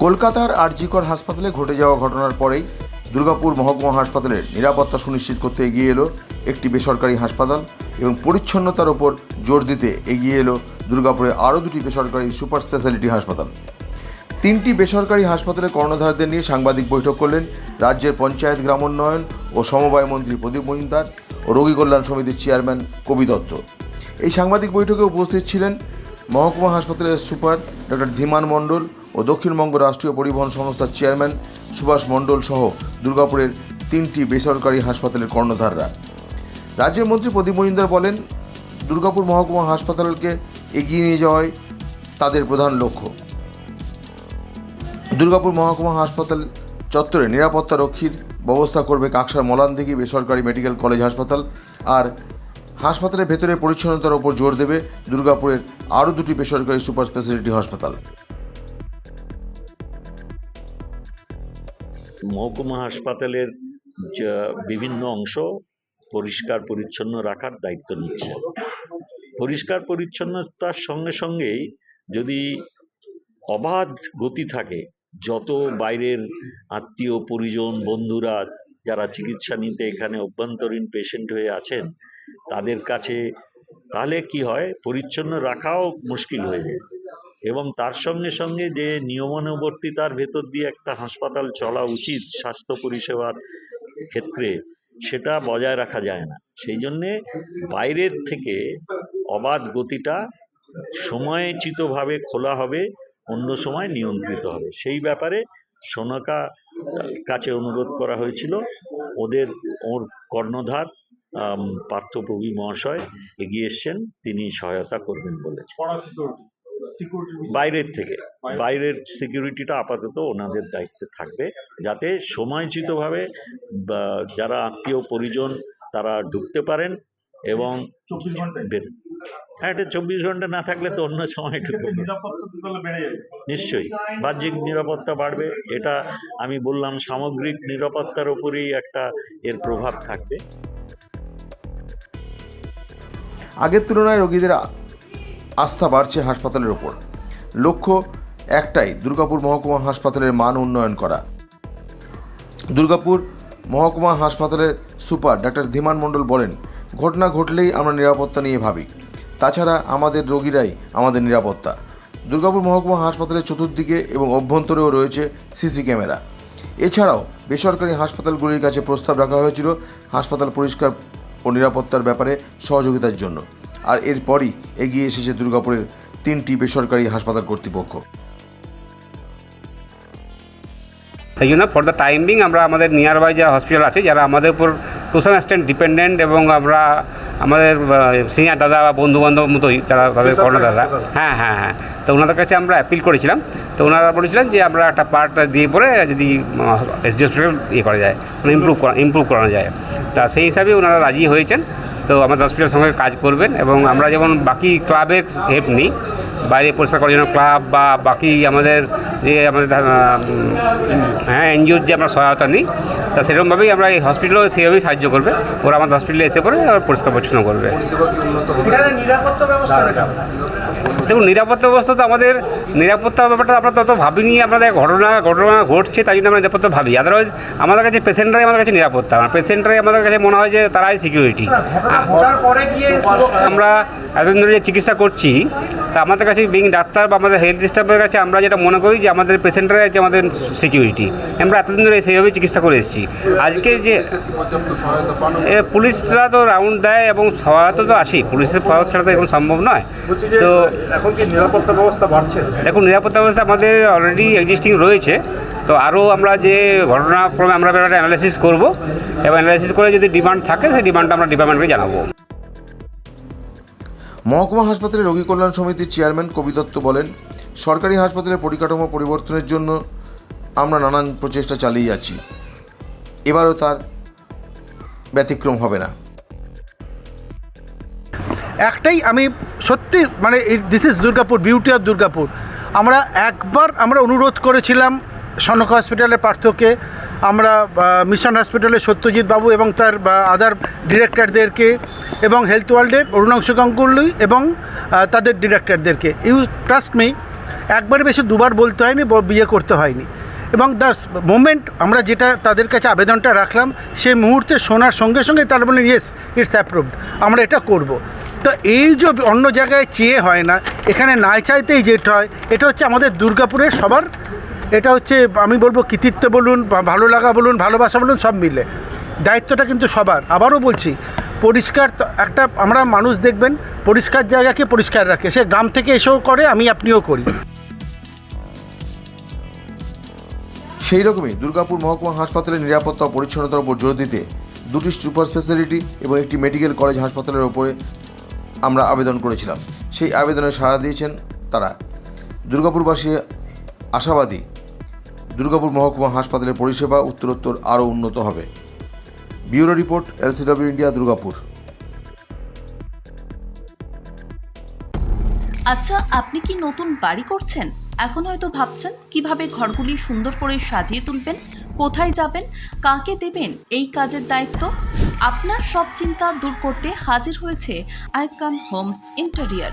কলকাতার আরজিকর হাসপাতালে ঘটে যাওয়া ঘটনার পরেই দুর্গাপুর মহকুমা হাসপাতালের নিরাপত্তা সুনিশ্চিত করতে এগিয়ে এলো একটি বেসরকারি হাসপাতাল এবং পরিচ্ছন্নতার ওপর জোর দিতে এগিয়ে এলো দুর্গাপুরে আরও দুটি বেসরকারি সুপার স্পেশালিটি হাসপাতাল। তিনটি বেসরকারি হাসপাতালের কর্ণধারদের নিয়ে সাংবাদিক বৈঠক করলেন রাজ্যের পঞ্চায়েত গ্রামোন্নয়ন ও সমবায় মন্ত্রী প্রদীপ মজুমদার ও রোগী কল্যাণ সমিতির চেয়ারম্যান কবি দত্ত। এই সাংবাদিক বৈঠকে উপস্থিত ছিলেন মহকুমা হাসপাতালের সুপার ডক্টর ধীমান মণ্ডল ও দক্ষিণবঙ্গ রাষ্ট্রীয় পরিবহন সংস্থার চেয়ারম্যান সুভাষ মণ্ডল সহ দুর্গাপুরের তিনটি বেসরকারি হাসপাতালের কর্ণধাররা। রাজ্যের মন্ত্রী প্রদীপ মজুমদার বলেন, দুর্গাপুর মহকুমা হাসপাতালকে এগিয়ে নিয়ে যাওয়াই তাদের প্রধান লক্ষ্য। দুর্গাপুর মহকুমা হাসপাতাল চত্বরে নিরাপত্তা রক্ষীর ব্যবস্থা করবে কাকসার মলানদিঘি বেসরকারি মেডিকেল কলেজ হাসপাতাল আর হাসপাতালের ভেতরে পরিচ্ছন্নতার ওপর জোর দেবে দুর্গাপুরের আরও দুটি বেসরকারি সুপার স্পেশালিটি হাসপাতাল। মহকুমা হাসপাতালের বিভিন্ন অংশ পরিষ্কার পরিচ্ছন্ন রাখার দায়িত্ব নিচ্ছে। পরিষ্কার পরিচ্ছন্নতার সঙ্গে সঙ্গেই যদি অবাধ গতি থাকে যত বাইরের আত্মীয়, পরিজন, বন্ধুরা যারা চিকিৎসা নিতে এখানে অভ্যন্তরীণ পেশেন্ট হয়ে আছেন, তাদের কাছে তাহলে কি হয়? পরিচ্ছন্ন রাখাও মুশকিল হয়ে যায়। এবং তার সঙ্গে সঙ্গে যে নিয়মানুবর্তিতার ভেতর দিয়ে একটা হাসপাতাল চলা উচিত স্বাস্থ্য পরিষেবার ক্ষেত্রে, সেটা বজায় রাখা যায় না। সেই জন্যে বাইরের থেকে অবাধ গতিটা সময়চিতভাবে খোলা হবে অন্য সময় নিয়ন্ত্রিত হবে। সেই ব্যাপারে সোনাকা কাছে অনুরোধ করা হয়েছিল। ওদের ওর কর্ণধার পার্থপ্রভী মহাশয় এগিয়ে এসছেন। তিনি সহায়তা করবেন বলে। বাইরের থেকে। বাইরের। সিকিউরিটিটা আপাতত ওনাদের দায়িত্বে থাকবে। যাতে সময়চিতভাবে যারা আত্মীয় পরিজন তারা ঢুকতে পারেন এবং হ্যাঁ এটা চব্বিশ ঘণ্টা না থাকলে তো অন্য সময় যাবে। নিশ্চয়ই। বাহ্যিক নিরাপত্তা বাড়বে এটা আমি বললাম সামগ্রিক নিরাপত্তার উপরেই একটা এর প্রভাব থাকবে। আগের তুলনায় রোগীদের আস্থা বাড়ছে হাসপাতালের ওপর লক্ষ্য একটাই দুর্গাপুর মহকুমা হাসপাতালের মান উন্নয়ন করা। দুর্গাপুর মহকুমা হাসপাতালের সুপার ডাক্তার ধীমান মণ্ডল বলেন ঘটনা ঘটলেই আমরা নিরাপত্তা নিয়ে ভাবি। তাছাড়া আমাদের রোগীরাই আমাদের নিরাপত্তা। দুর্গাপুর মহকুমা হাসপাতালের চতুর্দিকে এবং অভ্যন্তরেও রয়েছে সিসি ক্যামেরা। এছাড়াও বেসরকারি হাসপাতালগুলির কাছে প্রস্তাব রাখা হয়েছিল হাসপাতাল পরিষ্কার ও নিরাপত্তার ব্যাপারে সহযোগিতার জন্য। আর এরপরই এগিয়ে এসেছে দুর্গাপুরের তিনটি বেসরকারি হাসপাতাল কর্তৃপক্ষ। সেই জন্য ফর দ্য টাইম বিং আমরা আমাদের নিয়ার বাই যারা হসপিটাল আছে, যারা আমাদের উপর টু সাম এক্সটেন্ট ডিপেন্ডেন্ট এবং আমরা আমাদের সিনিয়র দাদা বা বন্ধু বান্ধব মতোই তারা তাদের করোনা দাদা হ্যাঁ হ্যাঁ হ্যাঁ। তো ওনাদের কাছে আমরা অ্যাপিল করেছিলাম। তো ওনারা বলেছিলেন যে আমরা একটা পার্ট দিয়ে পরে যদি এসডি হসপিটাল ইয়ে করা যায় মানে ইমপ্রুভ করা ইমপ্রুভ করানো যায়। তা সেই হিসাবে ওনারা রাজি হয়েছেন। তো আমাদের হসপিটালের সঙ্গে কাজ করবেন এবং আমরা যেমন বাকি ক্লাবের হেল্প নিই বাইরে পরিষ্কার করার জন্য ক্লাব বা বাকি আমাদের যে আমাদের হ্যাঁ এনজিওর যে আমরা সহায়তা নিই তা সেরকমভাবেই আমরা এই হসপিটালও সেইভাবেই সাহায্য করবে। ওরা আমাদের হসপিটালে এসে পরে পরিষ্কার পরিচ্ছন্ন করবে। দেখুন নিরাপত্তা ব্যবস্থা তো আমাদের নিরাপত্তা ব্যাপারটা আমরা তত ভাবিনি আমাদের ঘটনা ঘটনা ঘটছে তাই জন্য আমরা নিরাপত্তা ভাবি। আদারওয়াইজ আমাদের কাছে পেশেন্টরাই আমাদের কাছে নিরাপত্তা। পেশেন্টরাই আমাদের কাছে মনে হয় যে তারাই সিকিউরিটি আমরা এতদিন ধরে যে চিকিৎসা করছি তা আমাদের কাছে বিং ডাক্তার বা আমাদের হেলথ স্টাফের কাছে আমরা যেটা মনে করি যে আমাদের পেশেন্টরাই হচ্ছে আমাদের সিকিউরিটি আমরা এতদিন ধরে সেইভাবেই চিকিৎসা করে এসেছি। আজকে যে পুলিশরা তো রাউন্ড দেয় এবং সহায়তা তো আসি পুলিশের সহায়তা ছাড়া তো এখন সম্ভব নয়। তো এখন কি নিরাপত্তা ব্যবস্থা বাড়ছে? দেখুন নিরাপত্তা ব্যবস্থা আমাদের অলরেডি এক্সিস্টিং রয়েছে। তো আরও আমরা যে ঘটনাক্রমে আমরা ব্যাপারটা অ্যানালাইসিস করব। এবং অ্যানালাইসিস করে যদি ডিমান্ড থাকে সেই ডিমান্ডটা আমরা ডিপার্টমেন্টকে জানাব। মহকুমা হাসপাতালের রোগী কল্যাণ সমিতির চেয়ারম্যান কবি দত্ত বলেন, সরকারি হাসপাতালের পরিকাঠামো পরিবর্তনের জন্য আমরা নানান প্রচেষ্টা চালিয়ে যাচ্ছি। এবারও তার ব্যতিক্রম হবে না। একটাই আমি সত্যি মানে this is Durgapur beauty of Durgapur. আমরা একবার আমরা অনুরোধ করেছিলাম সনক হসপিটালের পার্থকে আমরা মিশন হসপিটালে সত্যজিৎ বাবু এবং তার আদার ডিরেক্টরদেরকে এবং হেলথ ওয়ার্ল্ডের অরুণাংশ গাঙ্গুলি এবং তাদের ডিরেক্টরদেরকে ইউ ট্রাস্ট মি একবারে বেশি দুবার বলতে হয়নি বিয়ে করতে হয়নি। এবং দ্য মোমেন্ট আমরা যেটা তাদের কাছে আবেদনটা রাখলাম, সেই মুহূর্তে শোনার সঙ্গে সঙ্গে তারা বলেন ইয়েস ইটস অ্যাপ্রুভড আমরা এটা করব। তো এই যে অন্য জায়গায় চেয়ে হয় না, এখানে না চাইতেই যেটা হয়, এটা হচ্ছে আমাদের দুর্গাপুরের সবার এটা হচ্ছে, আমি বলব কৃতিত্ব বলুন, বা ভালো লাগা বলুন, ভালোবাসা বলুন, সব মিলে। দায়িত্বটা কিন্তু সবার। আবারও বলছি, পরিষ্কার একটা, আমরা মানুষ দেখবেন, পরিষ্কার জায়গাকে পরিষ্কার রাখে। সে গ্রাম থেকে এসেও করে, আমি আপনিও করি। সেই রকমই দুর্গাপুর মহকুমা হাসপাতালের নিরাপত্তা পরিচ্ছন্নতার উপর জোর দিতে দুটি সুপার স্পেশালিটি এবং একটি মেডিকেল কলেজ হাসপাতালের ওপরে আমরা আবেদন করেছিলাম। সেই আবেদনে সাড়া দিয়েছেন তারা। দুর্গাপুরবাসী আশাবাদী দুর্গাপুর মহকুমা হাসপাতালের পরিষেবা উত্তরোত্তর আরও উন্নত হবে। Bureau report, LCW India, Durgapur. আচ্ছা আপনি কি নতুন বাড়ি করছেন? এখন হয়তো ভাবছেন, কীভাবে ঘরগুলি সুন্দর করে সাজিয়ে তুলবেন, কোথায় যাবেন, কাকে দেবেন, এই কাজের দায়িত্ব? আপনার সব চিন্তা দূর করতে হাজির হয়েছে Icon Homes interior.